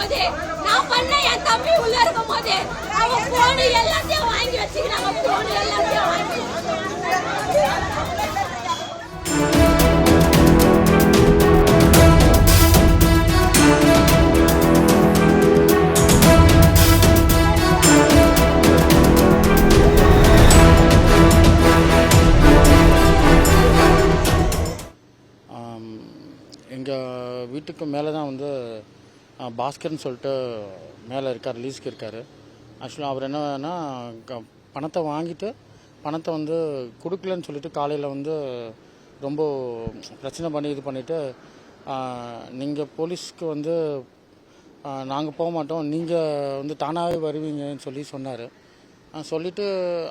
போது நான் பண்ண என் தம்பி உள்ள இருக்கும் போது அவன் போன் எல்லாத்தையும் வாங்கி வச்சுக்கிறாங்க போன் எல்லாத்தையும் வாங்கி எங்கள் வீட்டுக்கு மேலே தான் வந்து பாஸ்கர்னு சொல்லிட்டு மேலே இருக்கார் லீஸ்க்கு இருக்கார். ஆக்சுவலாக அவர் என்னன்னா க- பணத்தை வாங்கிட்டு பணத்தை வந்து கொடுக்கலன்னு சொல்லிட்டு காலையில் வந்து ரொம்ப பிரச்சனை பண்ணி இது பண்ணிவிட்டு நீங்கள் போலீஸ்க்கு வந்து நாங்கள் போக மாட்டோம் நீங்கள் வந்து தானாகவே வருவீங்கன்னு சொல்லி சொன்னார். சொல்லிவிட்டு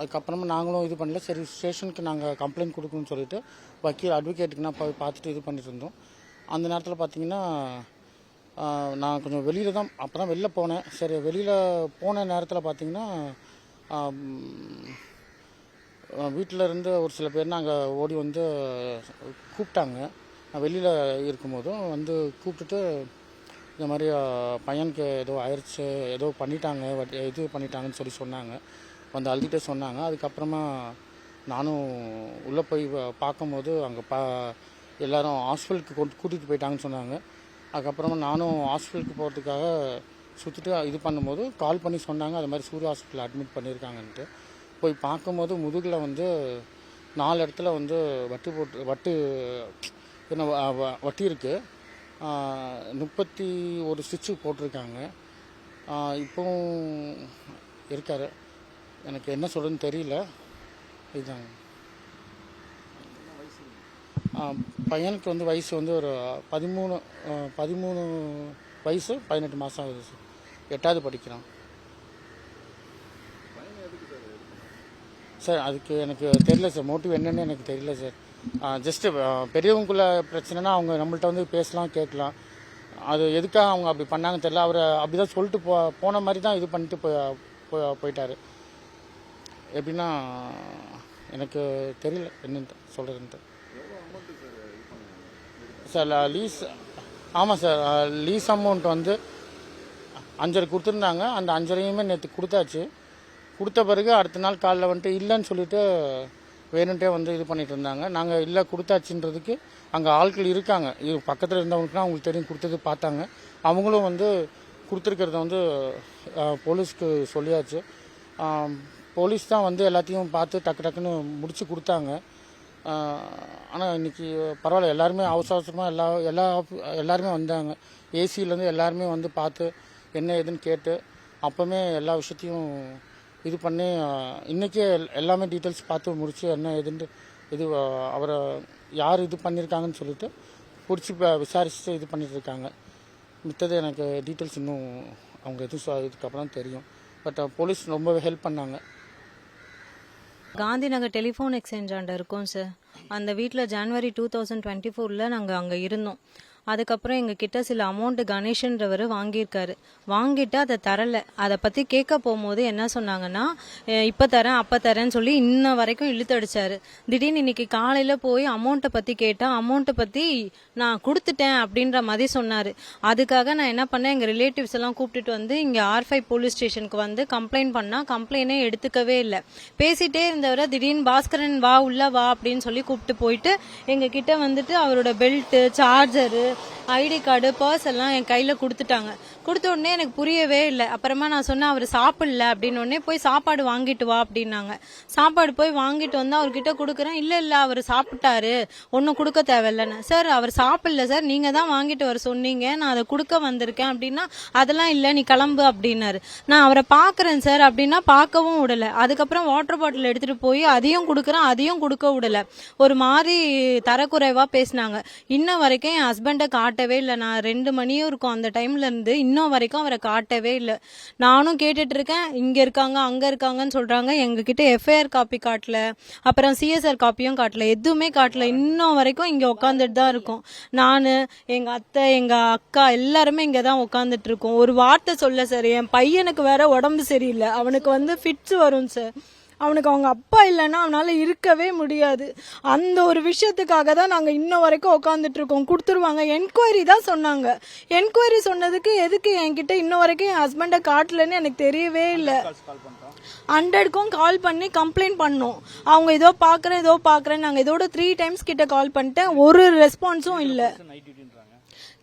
அதுக்கப்புறமா நாங்களும் இது பண்ணல. சரி ஸ்டேஷனுக்கு நாங்கள் கம்ப்ளைண்ட் கொடுக்கணும்னு சொல்லிட்டு வக்கீல் அட்வொகேட்டுக்குனா போய் பார்த்துட்டு இது பண்ணிட்டு இருந்தோம். அந்த நேரத்தில் பார்த்தீங்கன்னா நான் கொஞ்சம் வெளியில் தான் அப்போ தான் வெளில போனேன். சரி வெளியில் போன நேரத்தில் பார்த்தீங்கன்னா வீட்டில் இருந்து ஒரு சில பேர் நாங்கள் ஓடி வந்து கூப்பிட்டாங்க. நான் வெளியில் இருக்கும்போதும் வந்து கூப்பிட்டுட்டு இந்த மாதிரி பையனுக்கு ஏதோ ஆயிடுச்சு ஏதோ பண்ணிட்டாங்க இது பண்ணிட்டாங்கன்னு சொல்லி சொன்னாங்க. வந்து அழுதுகிட்டே சொன்னாங்க. அதுக்கப்புறமா நானும் உள்ளே போய் பார்க்கும்போது அங்கே பா எல்லாரும் ஹாஸ்பிட்டலுக்கு கொண்டு கூட்டிகிட்டு போயிட்டாங்கன்னு சொன்னாங்க. அதுக்கப்புறமா நானும் ஹாஸ்பிட்டலுக்கு போகிறதுக்காக சுற்றிட்டு இது பண்ணும்போது கால் பண்ணி சொன்னாங்க. அது மாதிரி சூரிய ஹாஸ்பிட்டல் அட்மிட் பண்ணியிருக்காங்கன்ட்டு போய் பார்க்கும்போது முதுகில் வந்து நாலு இடத்துல வந்து வட்டு போட்டு வட்டு என்ன வ- வ- வட்டி இருக்குது முப்பத்தி ஒரு ஸ்டிச்சு போட்டிருக்காங்க. இப்போவும் இருக்கார். எனக்கு என்ன சொல்கிறதுன்னு தெரியல. இதுதாங்க பையனுக்கு வந்து வயசு வந்து ஒரு பதிமூணு பதிமூணு வயசு பதினெட்டு மாதம் ஆகுது சார். எட்டாவது படிக்கிறான். சார் அதுக்கு எனக்கு தெரியல சார். மோட்டிவ் என்னன்னு எனக்கு தெரியல சார். ஜஸ்ட்டு பெரியவங்களுக்குள்ள பிரச்சனைனா அவங்க நம்மள்ட்ட வந்து பேசலாம் கேட்கலாம். அது எதுக்காக அவங்க அப்படி பண்ணாங்கன்னு தெரியல. அவர் அப்படி தான் சொல்லிட்டு போ போன மாதிரி தான் இது பண்ணிட்டு போய் போய்- எப்படின்னா எனக்கு தெரியல என்னன்ட்டு சொல்கிறதுன்ட்டு சார் லீஸ் ஆமாம் சார் லீஸ் அமௌண்ட் வந்து அஞ்சரை கொடுத்துருந்தாங்க. அந்த அஞ்சரையுமே நேற்று கொடுத்தாச்சு. கொடுத்த பிறகு அடுத்த நாள் காலைல வந்துட்டு இல்லைன்னு சொல்லிட்டு வேணுன்ட்டே வந்து இது பண்ணிட்டு இருந்தாங்க. நாங்கள் இல்லை கொடுத்தாச்சுன்றதுக்கு அங்கே ஆட்கள் இருக்காங்க. இது பக்கத்தில் இருந்தவங்களுக்குலாம் அவங்களுக்கு தெரியும் கொடுத்தது பார்த்தாங்க. அவங்களும் வந்து கொடுத்துருக்கிறத வந்து போலீஸ்க்கு சொல்லியாச்சு. போலீஸ் தான் வந்து எல்லாத்தையும் பார்த்து டக்கு டக்குன்னு முடித்து கொடுத்தாங்க. ஆனால் இன்னைக்கு பரவாயில்ல. எல்லாருமே அவசர அவசரமாக எல்லா எல்லா எல்லாருமே வந்தாங்க. ஏசியிலேருந்து எல்லாருமே வந்து பார்த்து என்ன ஏதுன்னு கேட்டு அப்போவுமே எல்லா விஷயத்தையும் இது பண்ணி இன்றைக்கே எல்லாமே டீட்டெயில்ஸ் பார்த்து முடிச்சு என்ன ஏதுன்ட்டு இது அவரை யார் இது பண்ணியிருக்காங்கன்னு சொல்லிட்டு பிடிச்சி விசாரிச்சுட்டு இது பண்ணிட்டு இருக்காங்க. மித்தது எனக்கு டீட்டெயில்ஸ் இன்னும் அவங்க எதுவும் இதுக்கப்புறம் தெரியும். பட் போலீஸ் ரொம்பவே ஹெல்ப் பண்ணாங்க. காந்தி நகர் டெலிஃபோன் எக்ஸ்சேஞ்ச் ஆண்ட இருக்கோம் சார் அந்த வீட்டில் ஜான்வரி டூ தௌசண்ட் டுவெண்ட்டி ஃபோரில் நாங்கள் அங்கே இருந்தோம். அதுக்கப்புறம் எங்கள் கிட்ட சில அமௌண்ட்டு கணேஷன்றவர் வாங்கியிருக்காரு. வாங்கிட்டு அதை தரலை. அதை பற்றி கேட்க போகும்போது என்ன சொன்னாங்கன்னா இப்போ தரேன் அப்போ தரேன்னு சொல்லி இன்ன வரைக்கும் இழுத்தடிச்சாரு. திடீர்னு இன்னைக்கு காலையில் போய் அமௌண்ட்டை பற்றி கேட்டால் அமௌண்ட்டை பற்றி நான் கொடுத்துட்டேன் அப்படின்ற மாதிரி சொன்னார். அதுக்காக நான் என்ன பண்ணேன் எங்கள் ரிலேட்டிவ்ஸ் எல்லாம் கூப்பிட்டுட்டு வந்து இங்கே ஆர் ஃபைவ் போலீஸ் ஸ்டேஷனுக்கு வந்து கம்ப்ளைண்ட் பண்ணால் கம்ப்ளைண்டே எடுத்துக்கவே இல்லை. பேசிகிட்டே இருந்தவரை திடீர்னு பாஸ்கரன் வா உள்ள வா அப்படின்னு சொல்லி கூப்பிட்டு போயிட்டு எங்கள் கிட்ட வந்துட்டு அவரோட belt charger ID card purse எல்லாம் என் கையில் கொடுத்துட்டாங்க. கொடுத்த உடனே எனக்கு புரியவே இல்லை. அப்புறமா நான் சொன்னேன் அவர் சாப்பிடல அப்படின்னு உடனே போய் சாப்பாடு வாங்கிட்டு வா அப்படின்னாங்க. சாப்பாடு போய் வாங்கிட்டு வந்து அவர்கிட்ட கொடுக்குறேன். இல்லை இல்லை அவர் சாப்பிட்டாரு. ஒன்றும் கொடுக்க தேவையில்லைன்னு. சார் அவர் சாப்பிடல சார். நீங்க தான் வாங்கிட்டு வர சொன்னீங்க. நான் அதை கொடுக்க வந்திருக்கேன் அப்படின்னா அதெல்லாம் இல்லை நீ கிளம்பு அப்படின்னாரு. நான் அவரை பார்க்குறேன் சார் அப்படின்னா பார்க்கவும் விடல. அதுக்கப்புறம் வாட்டர் பாட்டில் எடுத்துட்டு போய் அதையும் கொடுக்குறேன் அதையும் கொடுக்க விடல. ஒரு மாதிரி தரக்குறைவா பேசினாங்க. இன்ன வரைக்கும் என் ஹஸ்பண்டை காட்டவே இல்லை. நான் ரெண்டு மணியும் இருக்கும் அந்த டைம்ல இருந்து. இன்னும் வரைக்கும் அவரை காட்டவே இல்லை. நானும் கேட்டுட்டு இருக்கேன். இங்க இருக்காங்க அங்க இருக்காங்கன்னு சொல்றாங்க. எங்ககிட்ட எஃப்ஐஆர் காப்பி காட்டல. அப்புறம் சிஎஸ்ஆர் காப்பியும் காட்டல. எதுவுமே காட்டல. இன்னும் வரைக்கும் இங்க உட்காந்துட்டு தான் இருக்கோம். நான் எங்கள் அத்தை எங்கள் அக்கா எல்லாருமே இங்கே தான் உட்காந்துட்டு இருக்கோம். ஒரு வார்த்தை சொல்ல சார் என் பையனுக்கு வேற உடம்பு சரியில்லை. அவனுக்கு வந்து ஃபிட்ஸ் வரும் சார் அவனுக்கு அவங்க அப்பா இல்லைன்னா அவனால் இருக்கவே முடியாது. அந்த ஒரு விஷயத்துக்காக தான் நாங்கள் இன்ன வரைக்கும் உட்காந்துட்டு இருக்கோம். கொடுத்துருவாங்க. என்கொயரி தான் சொன்னாங்க. என்கொயரி சொன்னதுக்கு எதுக்கு என்கிட்ட இன்ன வரைக்கும் என் ஹஸ்பண்டை காட்டலன்னு எனக்கு தெரியவே இல்லை. ஹண்ட்ரட்க்கும் கால் பண்ணி கம்ப்ளைண்ட் பண்ணோம். அவங்க ஏதோ பார்க்குறேன் ஏதோ பார்க்குறேன் நாங்கள் இதோட த்ரீ டைம்ஸ் கிட்ட கால் பண்ணிட்டேன். ஒரு ரெஸ்பான்ஸும் இல்லை.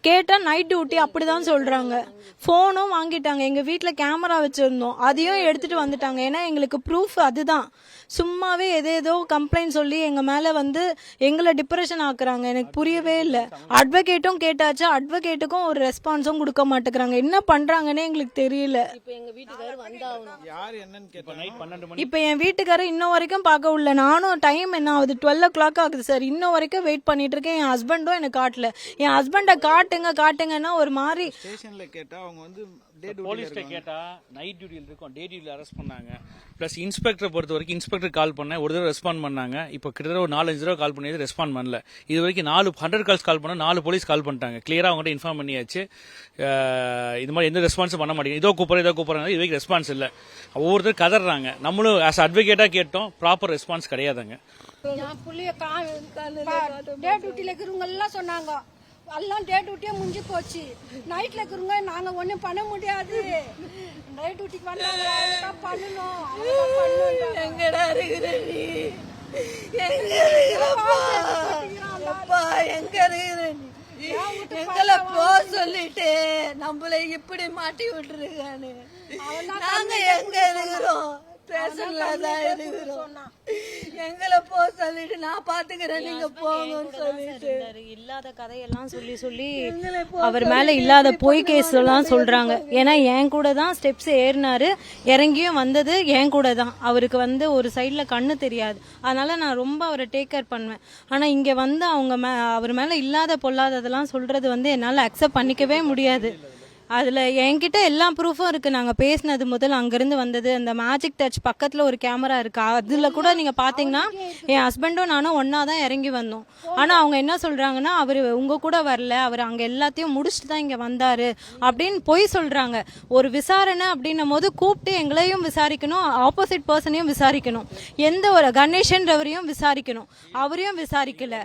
கேட்டால் நைட் டியூட்டி அப்படிதான் சொல்றாங்க. ஃபோனும் வாங்கிட்டாங்க. எங்க வீட்டில் கேமரா வச்சிருந்தோம். அதையும் எடுத்துட்டு வந்துட்டாங்க. ஏன்னா எங்களுக்கு ப்ரூஃப் அதுதான். சும்மாவே எதேதோ கம்ப்ளைண்ட் சொல்லி எங்க மேல வந்து எங்களை டிப்ரெஷன் ஆக்குறாங்க. எனக்கு புரியவே இல்லை. அட்வொகேட்டும் கேட்டாச்சு. அட்வொகேட்டுக்கும் ஒரு ரெஸ்பான்ஸும் கொடுக்க மாட்டேங்கிறாங்க. என்ன பண்றாங்கன்னே எங்களுக்கு தெரியல. இப்போ எங்க வீட்டுக்காரர் வந்தாகணும். யார் என்னன்னு கேட்டா நைட் பன்னெண்டு மணி இப்போ என் வீட்டுக்காரர் இன்ன வரைக்கும் பார்க்க உள்ள. நானும் டைம் என்ன ஆகுது? டுவெல் ஓ கிளாக் ஆகுது சார் இன்ன வரைக்கும் வெயிட் பண்ணிட்டு இருக்கேன். என் ஹஸ்பண்டும் எனக்கு காட்டல. என் ஹஸ்பண்டை காட்டுங்க காட்டுங்கன்னா ஒரு மாதிரி ஸ்டேஷன்ல கேட்டா அவங்க வந்து டே போலீஸ்ட்ட டியூட்டில கேட்டா நைட் டியூட்டியில் இருக்கும் டே டியூட்டியில் அரெஸ்ட் பண்ணாங்க ப்ளஸ் இன்ஸ்பெக்டரை பொறுத்த வரைக்கும் இன்ஸ்பெக்டர் கால் பண்ணேன் ஒரு தடவை ரெஸ்பாண்ட் பண்ணாங்க இப்போ கிட்டத்தட்ட ஒரு நாலஞ்சு தடவை கால் பண்ணி ரெஸ்பாண்ட் பண்ணல இது வரைக்கும் நாலு ஹண்ட்ரட் கால்ஸ் கால் பண்ண நாலு போலீஸ் கால் பண்ணிட்டாங்க கிளியரா அவங்ககிட்ட இன்ஃபார்ம் பண்ணியாச்சு இது மாதிரி எந்த ரெஸ்பான்ஸும் பண்ண மாட்டேங்குது இதோ கூப்பிட்றேன் இதோ கூப்பிட்றாங்க இது வரைக்கும் ரெஸ்பான்ஸ் இல்லை ஒவ்வொருத்தர் கதறாங்க நம்மளும் ஆஸ் அட்வொகேட்டா கேட்டோம் ப்ராப்பர் ரெஸ்பான்ஸ் கிடையாதுங்க புள்ளைய டே டியூட்டில இருக்கிறவங்க எல்லாம் சொன்னாங்க எல்லாம் டே டியூட்டியே முடிஞ்சு போச்சு. நைட்ல இருக்கிறவங்க நாங்க ஒண்ணும் பண்ண முடியாது. நைட் டியூட்டிக்கு வந்தாங்க தான் பண்ணணும். எங்கடா இருக்கிற நீ? அப்பா? எங்க இருக்கிற நீ? எங்களை போ சொல்லிட்டு நம்மள இப்படி மாட்டி விட்டுருக்கானு. நாங்க எங்க இருக்கிறோம்? ஸ்டேஷன்ல தான் இருக்கிறோம் எங்களை போ சொல்லிட்டு நான் பாத்துக்கிறேன் நீங்க போங்கன்னு சொல்லிட்டு. இல்லாத கதையெல்லாம் சொல்லி சொல்லி அவர் மேல இல்லாத பொய் கேஸ் எல்லாம் சொல்றாங்க. ஏன்னா என் கூட தான் ஸ்டெப்ஸ் ஏறினாரு. இறங்கியும் வந்தது என் கூட தான் அவருக்கு வந்து ஒரு சைடுல கண்ணு தெரியாது. அதனால நான் ரொம்ப அவரை டேக் கேர் பண்ணுவேன். ஆனா இங்க வந்து அவங்க அவர் மேல இல்லாத பொல்லாததெல்லாம் சொல்றது வந்து என்னால அக்செப்ட் பண்ணிக்கவே முடியாது. அதில் என்கிட்ட எல்லா ப்ரூஃபும் இருக்குது நாங்கள் பேசினது முதல் அங்கேருந்து வந்தது. அந்த மேஜிக் டச் பக்கத்தில் ஒரு கேமரா இருக்குது அதில் கூட நீங்கள் பார்த்தீங்கன்னா என் ஹஸ்பண்டும் நானும் ஒன்றா தான் இறங்கி வந்தோம். ஆனால் அவங்க என்ன சொல்கிறாங்கன்னா அவர் உங்கள் கூட வரல. அவர் அங்கே எல்லாத்தையும் முடிச்சுட்டு தான் இங்கே வந்தார் அப்படின்னு பொய் சொல்கிறாங்க ஒரு விசாரணை அப்படின்னும் போது கூப்பிட்டு எங்களையும் விசாரிக்கணும் ஆப்போசிட் பர்சனையும் விசாரிக்கணும். எந்த ஒரு கணேஷன்றவரையும் விசாரிக்கணும். அவரையும் விசாரிக்கலை.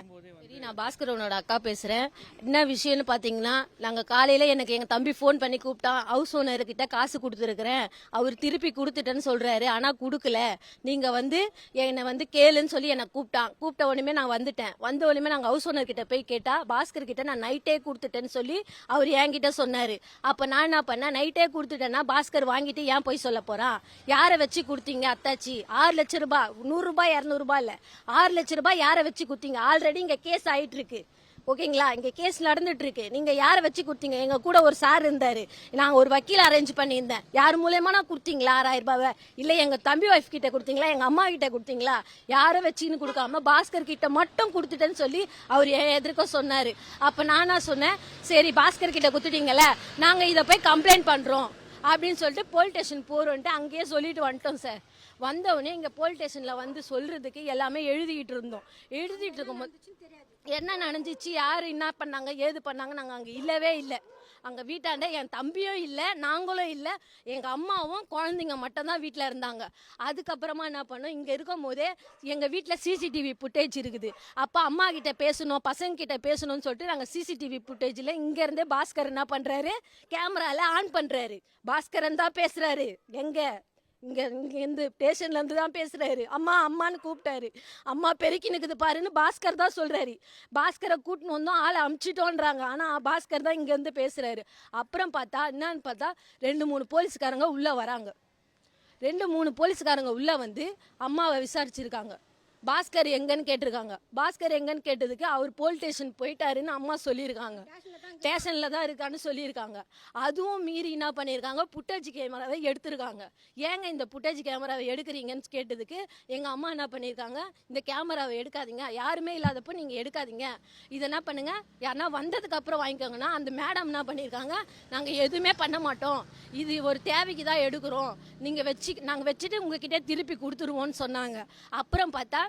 நான் பாஸ்கரவனோட அக்கா பேசுறேன். என்ன விஷயம்னு பாத்தீங்கன்னா நாங்க காலையில எனக்கு எங்க தம்பி ஃபோன் பண்ணி கூப்பிட்டான். ஹவுஸ் ஓனர் கிட்ட காசு கொடுத்துருக்கிறேன். அவர் திருப்பி கொடுத்துட்டேன்னு சொல்றாரு. ஆனா கொடுக்கல. நீங்க வந்து என்னை வந்து கேளுன்னு சொல்லி என்னை கூப்பிட்டான். கூப்பிட்ட உடனே நான் வந்துட்டேன். வந்த உடனே நாங்க ஹவுஸ் ஓனர் கிட்ட போய் கேட்டா பாஸ்கர் கிட்ட நான் நைட்டே கொடுத்துட்டேன்னு சொல்லி அவர் என்கிட்ட சொன்னாரு. அப்ப நான் என்ன பண்ணேன்? நைட்டே கொடுத்துட்டேன்னா பாஸ்கர் வாங்கிட்டு ஏன் போய் சொல்ல போறான் யாரை வச்சு கொடுத்தீங்க அத்தாச்சி? ஆறு லட்சம் ரூபாய் நூறு ரூபாய் இரநூறுபா ரூபாய் இல்ல. ஆறு லட்சம் ரூபாய் யாரை வச்சு கொடுத்தீங்க? ஆல்ரெடி இங்க கேஸ் ஆயிட்டு இருக்கு ஓகேங்களா? இங்க கேஸ் நடந்துட்டு இருக்கு நீங்க யாரை வச்சு கொடுத்தீங்க? எங்க கூட ஒரு சார் இருந்தாரு. நான் ஒரு வக்கீல் அரேஞ்ச் பண்ணியிருந்தேன். யார் மூலியமா நான் கொடுத்தீங்களா? ஆறாயிரம் ரூபாவை? இல்ல எங்க தம்பி ஒய்ஃப் கிட்ட கொடுத்தீங்களா? எங்க அம்மா கிட்ட கொடுத்தீங்களா? யாரை வச்சுன்னு கொடுக்காம பாஸ்கர் கிட்ட மட்டும் கொடுத்துட்டேன்னு சொல்லி அவர் என் எதிர்க்க சொன்னாரு. அப்ப நானா சொன்னேன்? சரி பாஸ்கர் கிட்ட கொடுத்துட்டீங்கல்ல நாங்க இதை போய் கம்ப்ளைண்ட் பண்றோம். அப்படின்னு சொல்லிட்டு போலீஸ் ஸ்டேஷன் போறோன்ட்டு அங்கேயே சொல்லிட்டு வந்துட்டோம் சார் வந்தவொடனே இங்க போலீஸ் ஸ்டேஷன்ல வந்து சொல்றதுக்கு எல்லாமே எழுதிட்டு இருந்தோம். எழுதிட்டு இருக்கும்போது என்ன நடந்துச்சு யார் என்ன பண்ணாங்க ஏது பண்ணாங்க நாங்கள் அங்கே இல்லவே இல்லை. அங்கே வீட்டாண்ட என் தம்பியும் இல்லை நாங்களும் இல்லை எங்கள் அம்மாவும் குழந்தைங்க மட்டும்தான் வீட்டில் இருந்தாங்க. அதுக்கப்புறமா என்ன பண்ணோம் இங்கே இருக்கும் போதே எங்கள் வீட்டில் சிசிடிவி ஃபுட்டேஜ் இருக்குது. அப்போ அம்மா கிட்ட பேசணும் பசங்கக்கிட்ட பேசணும்னு சொல்லிட்டு நாங்கள் சிசிடிவி ஃபுட்டேஜ்ல இங்கேருந்தே பாஸ்கர் என்ன பண்ணுறாரு கேமராவில் ஆன் பண்ணுறாரு பாஸ்கரன் தான் பேசுகிறாரு எங்கே? இங்கே இங்கேருந்து இருந்து தான் பேசுகிறாரு அம்மா அம்மான்னு கூப்பிட்டாரு. அம்மா பெருக்கி நிற்குது பாருன்னு பாஸ்கர் தான் சொல்கிறாரு பாஸ்கரை கூட்டின்னு வந்தோம் ஆளை அமுச்சிட்டோன்றாங்க. ஆனால் பாஸ்கர் தான் இங்கேருந்து பேசுகிறாரு அப்புறம் பார்த்தா என்னன்னு பார்த்தா ரெண்டு மூணு போலீஸ்காரங்க உள்ளே வராங்க. ரெண்டு மூணு போலீஸ்காரங்க உள்ளே வந்து அம்மாவை விசாரிச்சிருக்காங்க. பாஸ்கர் எங்கன்னு கேட்டிருக்காங்க. பாஸ்கர் எங்கன்னு கேட்டதுக்கு அவர் போலீஸ் ஸ்டேஷன் போயிட்டாருன்னு அம்மா சொல்லியிருக்காங்க. ஸ்டேஷனில் தான் இருக்கான்னு சொல்லியிருக்காங்க. அதுவும் மீறி என்ன பண்ணியிருக்காங்க? புட்டேஜ் கேமராவை எடுத்திருக்காங்க. ஏங்க இந்த புட்டேஜ் கேமராவை எடுக்கிறீங்கன்னு கேட்டதுக்கு எங்கள் அம்மா என்ன பண்ணியிருக்காங்க? இந்த கேமராவை எடுக்காதீங்க. யாருமே இல்லாதப்போ நீங்கள் எடுக்காதீங்க. இதை என்ன பண்ணுங்கள் யாருன்னா வந்ததுக்கு அப்புறம் வாங்கிக்கோங்கன்னா அந்த மேடம் என்ன பண்ணியிருக்காங்க? நாங்கள் எதுவுமே பண்ண மாட்டோம். இது ஒரு தேவைக்கு தான் எடுக்கிறோம். நீங்கள் வச்சு நாங்கள் வச்சுட்டு உங்ககிட்ட திருப்பி கொடுத்துருவோம்னு சொன்னாங்க. அப்புறம் பார்த்தா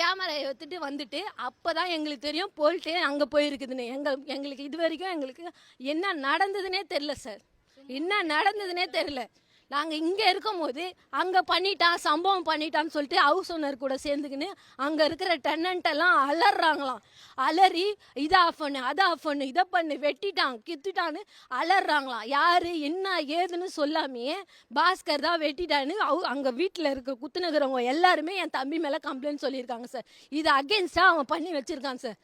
கேமரா எடுத்துட்டு வந்துட்டு அப்போ தான் எங்களுக்கு தெரியும் போல்ட்டு அங்கே போயிருக்குதுன்னு. எங்கள் எங்களுக்கு இது வரைக்கும் எங்களுக்கு என்ன நடந்ததுன்னே தெரில சார். என்ன நடந்ததுன்னே தெரில நாங்கள் இங்கே இருக்கும் போது அங்கே பண்ணிட்டான் சம்பவம் பண்ணிட்டான்னு சொல்லிட்டு ஹவுஸ் ஓனர் கூட சேர்ந்துக்கின்னு அங்கே இருக்கிற டெனன்ட் எல்லாம் அலறாங்களாம் அலறி இதை ஆஃப் பண்ணு அதை ஆஃப் பண்ணு இதை பண்ணு வெட்டிட்டான் கித்துட்டான்னு அலறாங்களாம் யார் என்ன ஏதுன்னு சொல்லாமையே பாஸ்கர் தான் வெட்டிட்டான்னு அவ அங்கே வீட்டில் இருக்க குத்துனுக்கிறவங்க எல்லாருமே என் தம்பி மேலே கம்ப்ளைண்ட் சொல்லியிருக்காங்க சார் இது அகேன்ஸ்டாக அவன் பண்ணி வச்சுருக்கான் சார்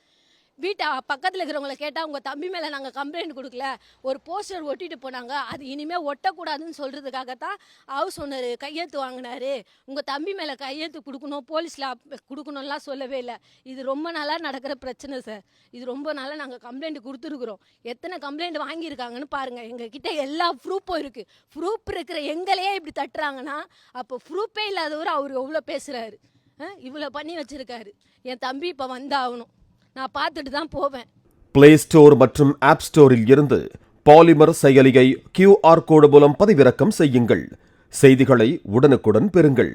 வீட்டை பக்கத்தில் இருக்கிறவங்கள கேட்டால் உங்கள் தம்பி மேலே நாங்கள் கம்ப்ளைண்ட் கொடுக்கல. ஒரு போஸ்டர் ஒட்டிட்டு போனாங்க. அது இனிமேல் ஒட்டக்கூடாதுன்னு சொல்கிறதுக்காகத்தான் ஹவுஸ் ஓனர் கையெழுத்து வாங்கினாரு. உங்கள் தம்பி மேலே கையெழுத்து கொடுக்கணும் போலீஸில் கொடுக்கணும்லாம் சொல்லவே இல்லை. இது ரொம்ப நாளாக நடக்கிற பிரச்சனை சார். இது ரொம்ப நாளாக நாங்கள் கம்ப்ளைண்ட் கொடுத்துருக்குறோம். எத்தனை கம்ப்ளைண்ட் வாங்கியிருக்காங்கன்னு பாருங்கள் எங்கள் கிட்டே எல்லா ப்ரூஃபும் இருக்குது ப்ரூஃப் இருக்கிற எங்களையே இப்படி தட்டுறாங்கன்னா அப்போ ப்ரூஃபே இல்லாதவர் அவர் எவ்வளோ பேசுகிறாரு இவ்வளோ பண்ணி வச்சுருக்காரு. என் தம்பி இப்போ வந்தாகணும். நான் பார்த்துட்டு தான் போவேன். பிளே ஸ்டோர் மற்றும் ஆப் ஸ்டோரில் இருந்து பாலிமர் செயலியை கியூஆர் கோடு மூலம் பதிவிறக்கம் செய்யுங்கள். செய்திகளை உடனுக்குடன் பெறுங்கள்.